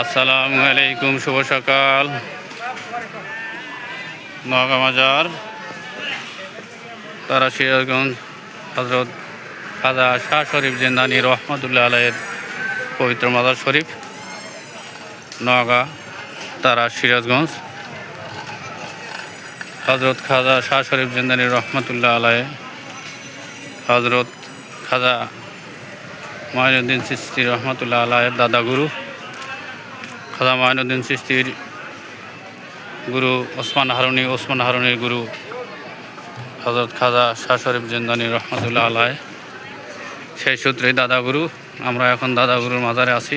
আসসালামু আলাইকুম, শুভ সকাল। নগা মাজার, তারা সিরাজগঞ্জ হজরত খাজা শাহ শরীফ জিন্দানি রহমতুল্লাহ আলাইয়ের পবিত্র মাজার শরীফ নগা তারা সিরাজগঞ্জ। হজরত খাজা শাহ শরীফ জিন্দানি রহমতুল্লাহ আলাই হজরত খাজা মঈনুদ্দিন সিস্তি রহমতুল্লাহ আলাইয়ের দাদা গুরু খাজা মঈনুদ্দিন সিস্তির গুরু ওসমান হারুনি, ওসমান হারুনির গুরু হজরত খাজা শাহ শরীফ জিন্দানি রহমতুল্লাহ আলাই সেই সূত্রেই দাদা গুরু আমরা এখন দাদা গুরুর মাজারে আছি।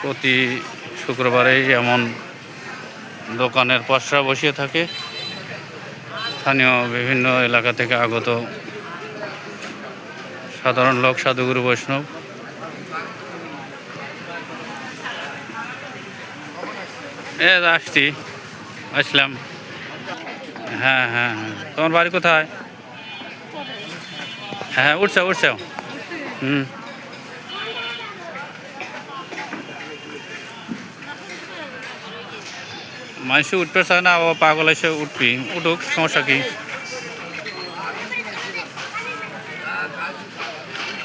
প্রতি শুক্রবারেই এমন দোকানের পসরা বসিয়ে থাকে। স্থানীয় বিভিন্ন এলাকা থেকে আগত সাধারণ লোক, সাধুগুরু, বৈষ্ণব। এ, আসছি। আসলাম। হ্যাঁ হ্যাঁ হ্যাঁ। তোমার বাড়ি কোথায়? হ্যাঁ উঠছে উঠছে। হুম। মানুষ উঠতে চায় না আবার পাগল এসে উঠবি। উঠুক সমস্যা কি?